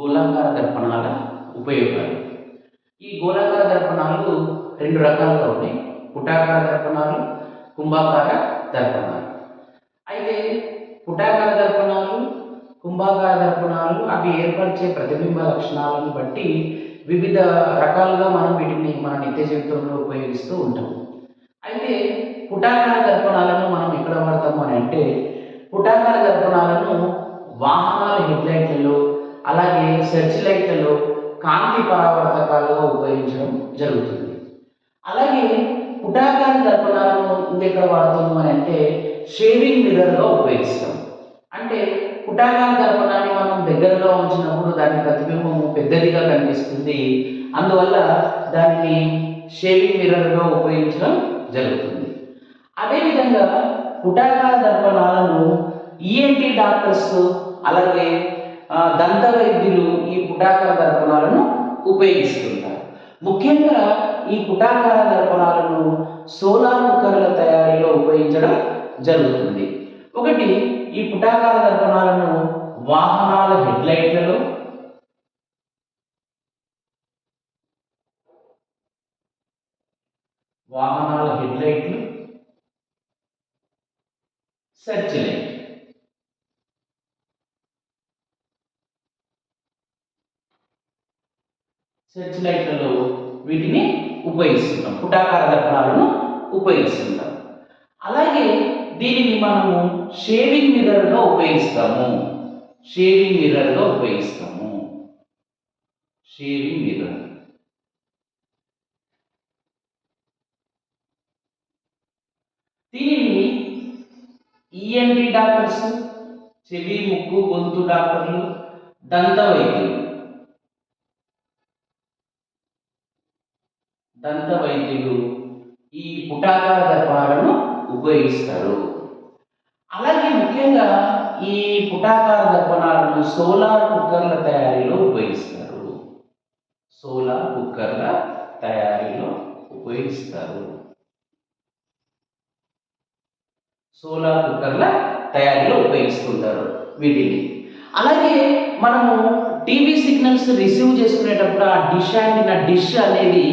గోళాకార దర్పణాల ఉపయోగాలు. ఈ గోళాకార దర్పణాలు రెండు రకాలుగా ఉన్నాయి. పుటాకార దర్పణాలు కుంభాకార దర్పణాలు. అయితే పుటాకార దర్పణాలు కుంభాకార దర్పణాలు అవి ఏర్పరిచే ప్రతిబింబ లక్షణాలను బట్టి వివిధ రకాలుగా మనం వీటిని మన నిత్య జీవితంలో ఉపయోగిస్తూ ఉంటాం. అయితే పుటాకార దర్పణాలను మనం ఎక్కడ వాడతాము అని అంటే పుటాకార దర్పణాలను వాహనాల హెడ్లైట్లలో అలాగే సెర్చ్ లైట్లలో కాంతి పరావర్తకాలుగా ఉపయోగించడం జరుగుతుంది. అలాగే పుటాకార దర్పణాలను ఇంకెక్కడ వాడుతున్నాం అని అంటే షేవింగ్ మిర్రర్గా ఉపయోగిస్తాం. అంటే పుటాకార దర్పణాన్ని మనం దగ్గరలో ఉంచినప్పుడు దాని ప్రతిబింబము పెద్దదిగా కనిపిస్తుంది. అందువల్ల దానిని షేవింగ్ మిర్రర్గా ఉపయోగించడం జరుగుతుంది. అదేవిధంగా పుటాకార దర్పణాలను ఈఎన్టీ డాక్టర్స్ అలాగే దంత వైద్యులు ఈ పుటాకార దర్పణాలను ఉపయోగిస్తుంటారు. ముఖ్యంగా ఈ పుటాకార దర్పణాలను సోలార్ కుక్కర్ల తయారీలో ఉపయోగించడం జరుగుతుంది. ఒకటి ఈ పుటాకార దర్పణాలను వాహనాల హెడ్లైట్లలో వాహనాల హెడ్లైట్లు సెర్చ్ లైట్. సెర్చ్ లైట్లలో వీటిని ఉపయోగిస్తుంటాం. పుటాకార దర్పణాలను ఉపయోగిస్తుంటాం. అలాగే దీనిని మనము షేవింగ్ మిర్రర్గా ఉపయోగిస్తాము. షేవింగ్ మిర్రర్గా ఉపయోగిస్తాము. Shaving mirror. దీనిని ఈఎన్టీ డాక్టర్స్ చెవి ముక్కు గొంతు డాక్టర్లు దంత వైద్యులు దంత వైద్యులు ఈ పుటాకార దర్పణాలను ఉపయోగిస్తారు. అలాగే ముఖ్యంగా ఈ పుటాకార దర్పణాలను సోలార్ కుక్కర్ల తయారీలో ఉపయోగిస్తారు. సోలార్ కుక్కర్ల తయారీలో ఉపయోగిస్తారు. సోలార్ కుక్కర్ల తయారీలో ఉపయోగిస్తుంటారు వీటిని. అలాగే మనము టీవీ సిగ్నల్స్ రిసీవ్ చేసుకునేటప్పుడు ఆ డిష్ యాంటీనా డిష్ అనేది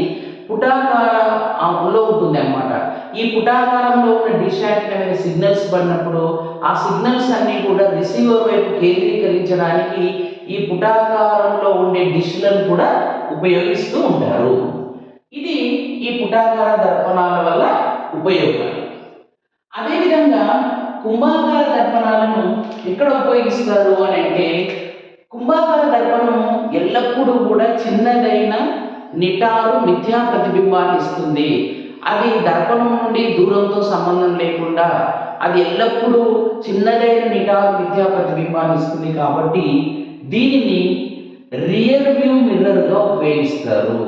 పుటాకారంలో ఉంటుంది అన్నమాట. ఈ పుటాకారంలో ఉన్న డిష్ యాంటీనా సిగ్నల్స్ పడినప్పుడు ఆ సిగ్నల్స్ అన్నీ కూడా రిసీవర్ వైపు కేంద్రీకరించడానికి ఈ పుటాకారంలో ఉండే డిష్లను కూడా ఉపయోగిస్తూ ఉంటారు. ఇది ఈ పుటాకార దర్పణాల వల్ల ఉపయోగాలు అదేవిధంగా కుంభాకార దర్పణాలను ఎక్కడ ఉపయోగిస్తారు అని అంటే కుంభాకార దర్పణం ఎల్లప్పుడూ కూడా చిన్నదైన నిటారు మిథ్యా ప్రతిబింబాన్ని ఇస్తుంది అది దర్పణం నుండి దూరంతో సంబంధం లేకుండా అది ఎల్లప్పుడూ చిన్నదైన నిటారు మిథ్యా ప్రతిబింబాన్ని ఇస్తుంది కాబట్టి దీనిని రియర్ వ్యూ మిర్రర్గా ఉపయోగిస్తారు.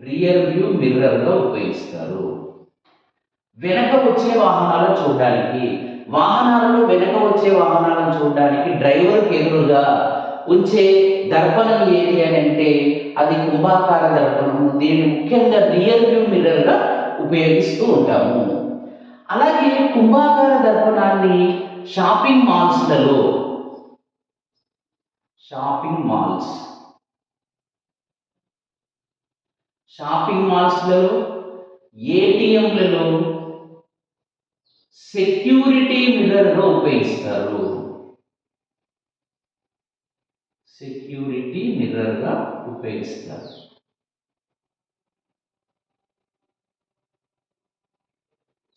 రియర్ వ్యూ మిర్రర్గా ఉపయోగిస్తారు. వెనక వచ్చే వాహనాలను చూడడానికి వాహనాలలో వెనక వచ్చే వాహనాలను చూడడానికి డ్రైవర్కి ఎదురుగా ఉంచే దర్పణం ఏది అని అంటే అది కుంభాకార దర్పణము. దీన్ని ముఖ్యంగా రియర్ వ్యూ మిర్రర్గా ఉపయోగిస్తూ ఉంటాము. అలాగే కుంభాకార దర్పణాన్ని షాపింగ్ మాల్స్లలో షాపింగ్ మాల్స్. షాపింగ్ మాల్స్లలో ఏటీఎంలలో సెక్యూరిటీ మిర్రర్గా ఉపయోగిస్తారు. సెక్యూరిటీ మిర్రర్గా ఉపయోగిస్తారు.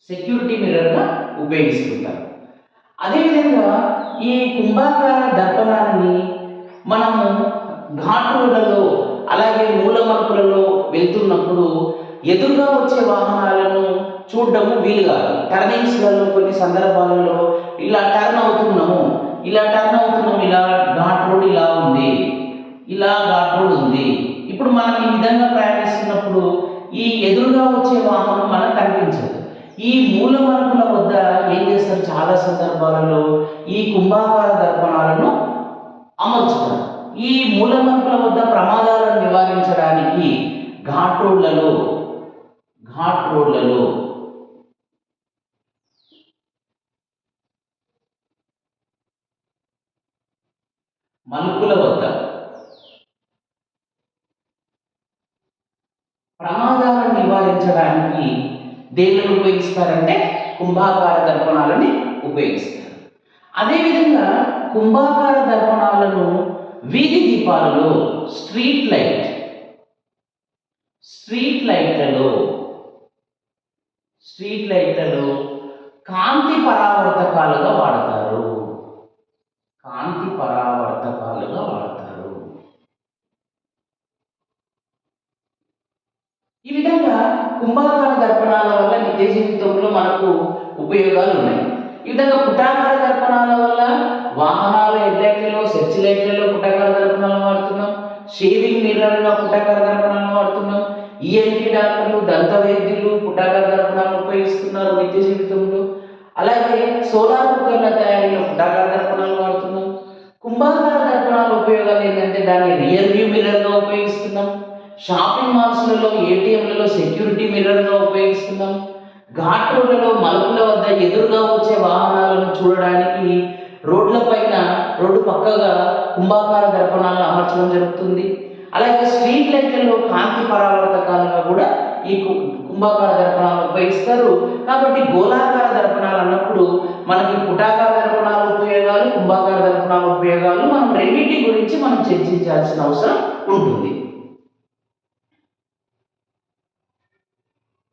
సెక్యూరిటీ మిర్రర్గా ఉపయోగిస్తుంటారు. అదేవిధంగా ఈ కుంభాకార దర్పణాన్ని మనము ఘాట్ రోడ్లలో అలాగే మూల మలుపులలో వెళ్తున్నప్పుడు ఎదురుగా వచ్చే వాహనాలను చూడడము వీలు కాదు టర్నింగ్స్లలో కొన్ని సందర్భాలలో ఇలా టర్న్ అవుతున్నాము. ఇలా టర్న్ అవుతున్నాం ఇలా ఘాట్ రోడ్ ఇలా ఉంది ఇలా ఘాట్ రోడ్ ఉంది. ఇప్పుడు మనం ఈ విధంగా ప్రయాణిస్తున్నప్పుడు ఈ ఎదురుగా వచ్చే వాహనం మనకు కనిపించదు. ఈ మూల మలుపుల వద్ద ఏం చేస్తారు? చాలా సందర్భాలలో ఈ కుంభాకార దర్పణాలను అమర్చుతారు. ఈ మూల మలుపుల వద్ద ప్రమాదాలను నివారించడానికి ఘాట్ రోడ్లలో ఘాట్ రోడ్లలో మలుపుల వద్ద. ప్రమాదాలను నివారించడానికి దేనిని ఉపయోగిస్తారంటే కుంభాకార దర్పణాలని ఉపయోగిస్తారు. అదేవిధంగా కుంభాకార దర్పణాలను వీధి దీపాలలో స్ట్రీట్ లైట్ స్ట్రీట్ లైట్లలో స్ట్రీట్ లైట్లలో కాంతి పరావర్తకాలుగా వాడతారు కాంతి పరావర్తకాలుగా వాడతారు ఈ విధంగా కుంభాకార దర్పణాల వల్ల నిత్య జీవితంలో మనకు ఉపయోగాలు ఉన్నాయి. ఈ విధంగా పుటాకార దర్పణాల వల్ల వాహనాల హెడ్లైట్లలో సెర్చ్ లైట్లలో పుటాకార దర్పణాలను వాడుతున్నాం. షేవింగ్ మిర్రర్లో పుటాకార దర్పణాలను వాడుతున్నాం. ఈఎన్టీ డాక్టర్లు దంత వైద్యులు పుటాకార దర్పణాలను ఉపయోగిస్తున్నారు నిత్య జీవితంలో. అలాగే సోలార్ కుక్కర్ల తయారీలో పుటాకార దర్పణాలు వాడుతున్నాం. కుంభాకార దర్పణాల ఉపయోగాలు ఏంటంటే దాన్ని రియల్ వ్యూ మిర్రర్గా ఉపయోగిస్తున్నాం. షాపింగ్ మాల్స్లలో ఏటీఎంలలో సెక్యూరిటీ మిర్రర్గా ఉపయోగిస్తున్నాం. ఘాట్ రోడ్లలో మలుపుల వద్ద ఎదురుగా వచ్చే వాహనాలను చూడడానికి రోడ్ల పైన రోడ్డు పక్కగా కుంభాకార దర్పణాలను అమర్చడం జరుగుతుంది. అలాగే స్ట్రీట్ లైట్లలో కాంతి పరావర్తకాలుగా కూడా ఈ కుంభాకార దర్పణాలను ఉపయోగిస్తారు. కాబట్టి గోళాకార దర్పణాలు అన్నప్పుడు మనకి పుటాకార దర్పణాల ఉపయోగాలు కుంభాకార దర్పణాల ఉపయోగాలు మనం రెండింటి గురించి మనం చర్చించాల్సిన అవసరం ఉంటుంది.